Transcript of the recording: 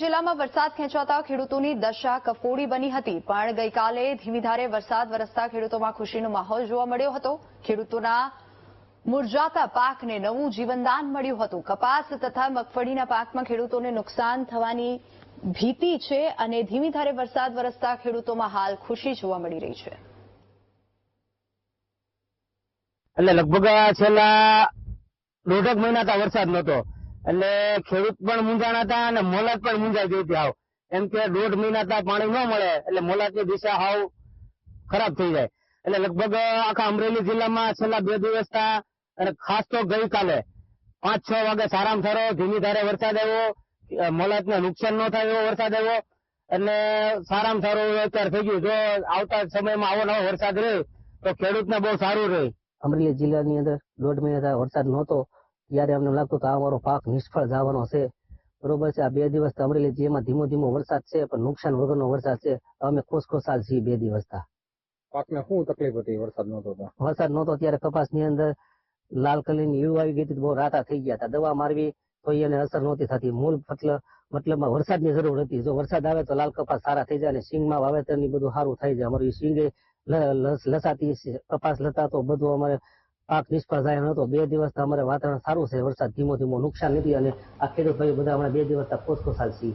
જિલ્લામાં વરસાદ ખેંચાતા ખેડૂતોની દશા કફોડી બની હતી, પણ ગઈકાલે ધીમી ધારે વરસાદ વરસતા ખેડૂતોમાં ખુશીનો માહોલ જોવા મળ્યો હતો. ખેડૂતોના મુરજાતા પાકને નવું જીવનદાન મળ્યું હતું. કપાસ તથા મગફળીના પાકમાં ખેડૂતોને નુકસાન થવાની ભીતિ છે અને ધીમી ધારે વરસાદ વરસતા ખેડૂતોમાં હાલ ખુશી જોવા મળી રહી છે. એટલે લગભગ છેલ્લા દોઢેક મહિના વરસાદ નતો એટલે ખેડૂત પણ મૂંઝાણા હતા અને મોલાત પણ મૂંઝાઈ ગઈ હતી હાવ. એમ કે દોઢ મહિના તા પાણી ન મળે, એટલે મોલાતની દિશા હાવ ખરાબ થઈ જાય. એટલે લગભગ આખા અમરેલી જિલ્લામાં છેલ્લા બે દિવસ તા અને ખાસ તો ગઈકાલે પાંચ છ વાગે સારામાં સારો ધીમી ધારે વરસાદ આવ્યો. મોલાતને નુકસાન ન થાય એવો વરસાદ આવ્યો. એટલે સારામાં સારો અત્યારે થઈ ગયું. જો આવતા સમયમાં આવો નવો વરસાદ રહે, તો ખેડૂતને બહુ સારું રહે. અમરેલી જિલ્લાની અંદર દોઢ મહિના વરસાદ નહોતો. ત્યારે અમને લાગતું કે આ અમારો પાક નિષ્ફળ જવાનો છે. બરોબર છે આ બે દિવસ તો અમરેલી જેમાં ધીમો ધીમો વરસાદ છે પણ નુકસાન વગરનો વરસાદ છે. અમે ખુશખુશાલ છીએ બે દિવસ થા. પાકને શું તકલીફ હતી? વરસાદ નહોતો વરસાદ નહોતો ત્યારે કપાસની અંદર લાલ કલરની ઈળું આવી ગઈ હતી બહુ રાતા થઈ ગયા હતા. દવા મારવી તો એને અસર નહોતી થતી. મૂળ મતલબ મતલબમાં વરસાદની જરૂર હતી. જો વરસાદ આવે તો લાલ કપાસ સારા થઈ જાય અને સિંગમાં વાવેતરની બધું સારું થઈ જાય. અમારી સિંગે લસાતી કપાસ લતા તો બધું અમારે પાક નિષ્ફળ નતો બે દિવસ અમારે વાતાવરણ સારું છે. વરસાદ ધીમો ધીમો નુકસાન નથી અને આ ખેડૂત ભાઈ બધા હમણાં બે દિવસ ખુશખુશાલ છીએ.